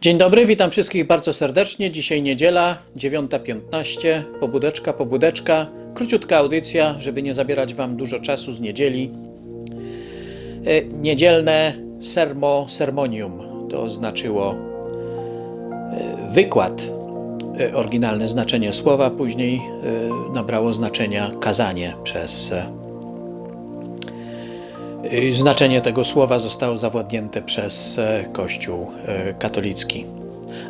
Dzień dobry, witam wszystkich bardzo serdecznie. Dzisiaj niedziela, 9.15, pobudeczka, pobudeczka. Króciutka audycja, żeby nie zabierać Wam dużo czasu z niedzieli. E, Niedzielne sermo, sermonium to znaczyło e, wykład, e, oryginalne znaczenie słowa, później nabrało znaczenia kazanie przez Znaczenie tego słowa zostało zawładnięte przez e, Kościół e, katolicki.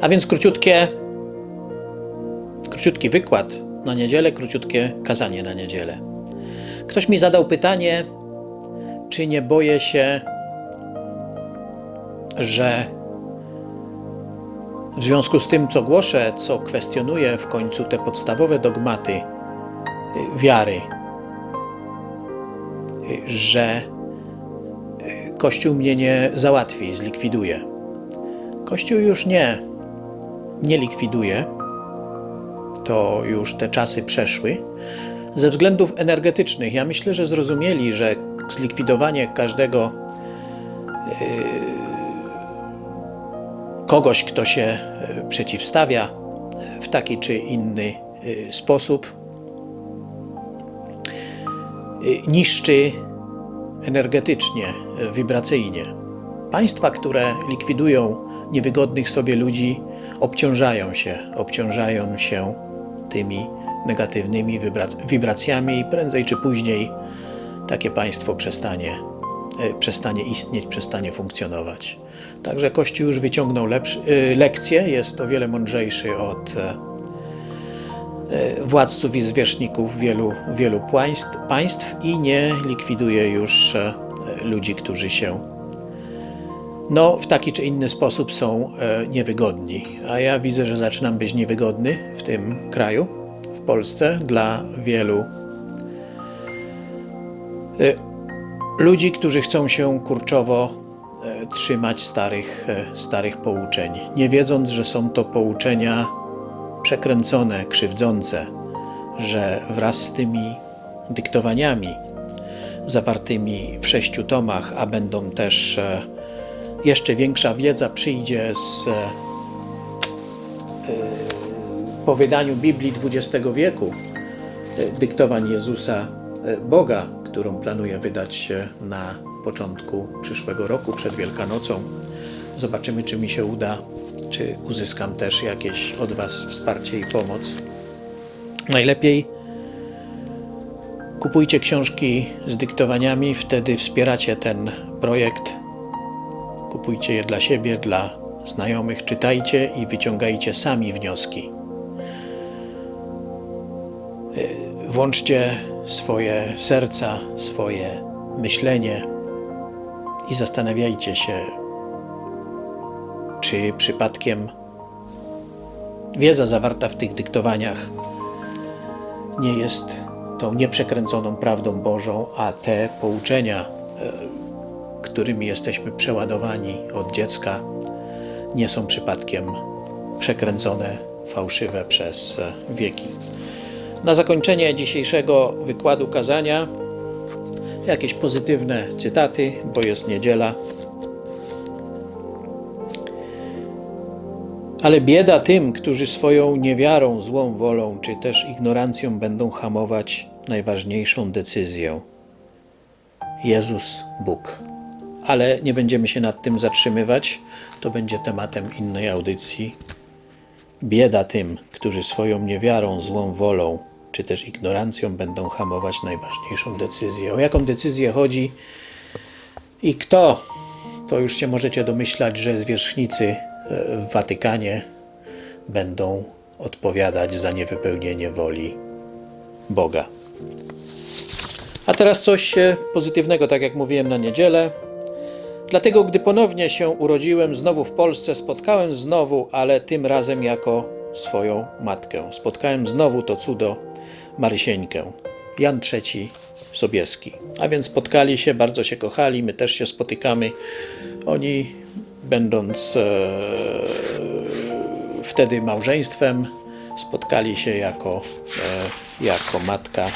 A więc króciutkie, króciutki wykład na niedzielę, króciutkie kazanie na niedzielę. Ktoś mi zadał pytanie, czy nie boję się, że w związku z tym, co głoszę, co kwestionuję w końcu te podstawowe dogmaty y, wiary, że Kościół mnie nie załatwi, zlikwiduje. Kościół już nie, nie likwiduje. To już te czasy przeszły. Ze względów energetycznych, ja myślę, że zrozumieli, że zlikwidowanie każdego yy, kogoś, kto się yy, przeciwstawia w taki czy inny yy, sposób, yy, niszczy energetycznie, wibracyjnie. Państwa, które likwidują niewygodnych sobie ludzi, obciążają się, obciążają się tymi negatywnymi wibra- wibracjami i prędzej czy później takie państwo przestanie, e, przestanie istnieć, przestanie funkcjonować. Także Kościół już wyciągnął lepszy, e, lekcję, jest o wiele mądrzejszy od e, władców i zwierzchników wielu, wielu państw, państw i nie likwiduje już e, ludzi, którzy się no, w taki czy inny sposób są e, niewygodni. A ja widzę, że zaczynam być niewygodny w tym kraju, w Polsce, dla wielu e, ludzi, którzy chcą się kurczowo e, trzymać starych, e, starych pouczeń, nie wiedząc, że są to pouczenia przekręcone, krzywdzące, że wraz z tymi dyktowaniami zawartymi w sześciu tomach, a będą też e, jeszcze większa wiedza przyjdzie z e, e, po wydaniu Biblii XX wieku, dyktowań Jezusa Boga, którą planuję wydać na początku przyszłego roku, przed Wielkanocą. Zobaczymy, czy mi się uda, czy uzyskam też jakieś od Was wsparcie i pomoc. Najlepiej kupujcie książki z dyktowaniami, wtedy wspieracie ten projekt. Kupujcie je dla siebie, dla znajomych, czytajcie i wyciągajcie sami wnioski. Y, Włączcie swoje serca, swoje myślenie i zastanawiajcie się, czy przypadkiem wiedza zawarta w tych dyktowaniach nie jest tą nieprzekręconą prawdą Bożą, a te pouczenia, e, którymi jesteśmy przeładowani od dziecka, nie są przypadkiem przekręcone, fałszywe przez e, wieki. Na zakończenie dzisiejszego wykładu kazania jakieś pozytywne cytaty, bo jest niedziela. Ale bieda tym, którzy swoją niewiarą, złą wolą czy też ignorancją będą hamować najważniejszą decyzję. Jezus Bóg. Ale nie będziemy się nad tym zatrzymywać, to będzie tematem innej audycji. Bieda tym, którzy swoją niewiarą, złą wolą czy też ignorancją będą hamować najważniejszą decyzję. O jaką decyzję chodzi i kto? To już się możecie domyślać, że zwierzchnicy w Watykanie będą odpowiadać za niewypełnienie woli Boga. A teraz coś e, pozytywnego, tak jak mówiłem na niedzielę. Dlatego, gdy ponownie się urodziłem znowu w Polsce, spotkałem znowu, ale tym razem jako swoją matkę. Spotkałem znowu to cudo Marysieńkę. Jan III Sobieski. A więc spotkali się, bardzo się kochali, my też się spotykamy. Oni, będąc e, wtedy małżeństwem, spotkali się jako, e, jako matka e,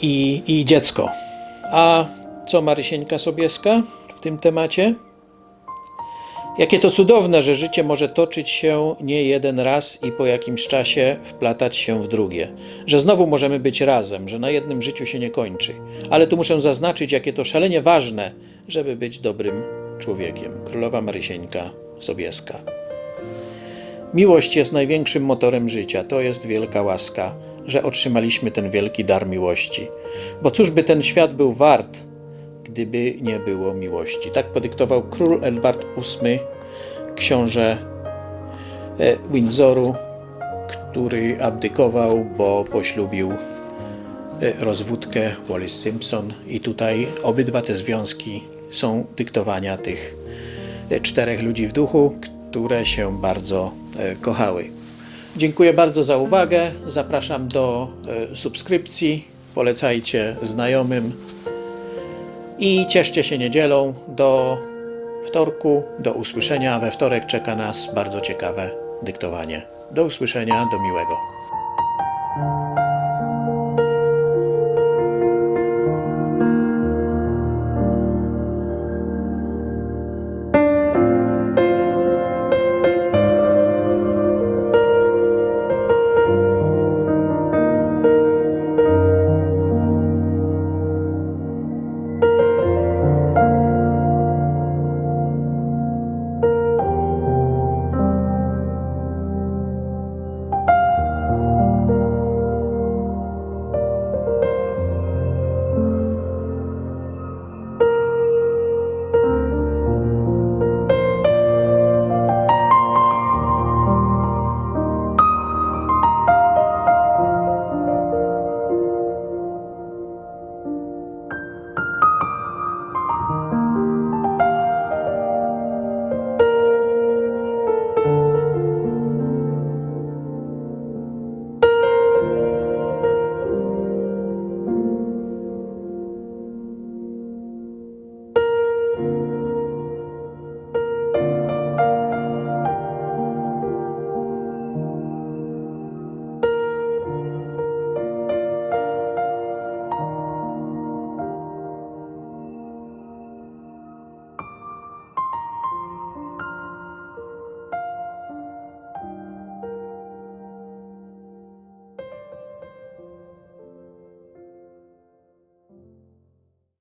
i, i dziecko. A co Marysieńka Sobieska w tym temacie? Jakie to cudowne, że życie może toczyć się nie jeden raz i po jakimś czasie wplatać się w drugie. Że znowu możemy być razem, że na jednym życiu się nie kończy. Ale tu muszę zaznaczyć, jakie to szalenie ważne, żeby być dobrym człowiekiem. Królowa Marysieńka Sobieska. Miłość jest największym motorem życia. To jest wielka łaska, że otrzymaliśmy ten wielki dar miłości. Bo cóż by ten świat był wart, gdyby nie było miłości? Tak podyktował król Edward VIII, książę e, Windsoru, który abdykował, bo poślubił e, rozwódkę Wallis Simpson i tutaj obydwa te związki są dyktowania tych e, czterech ludzi w duchu, które się bardzo kochały. Dziękuję bardzo za uwagę. Zapraszam do subskrypcji. Polecajcie znajomym i cieszcie się niedzielą. Do wtorku, do usłyszenia. We wtorek czeka nas bardzo ciekawe dyktowanie. Do usłyszenia, do miłego.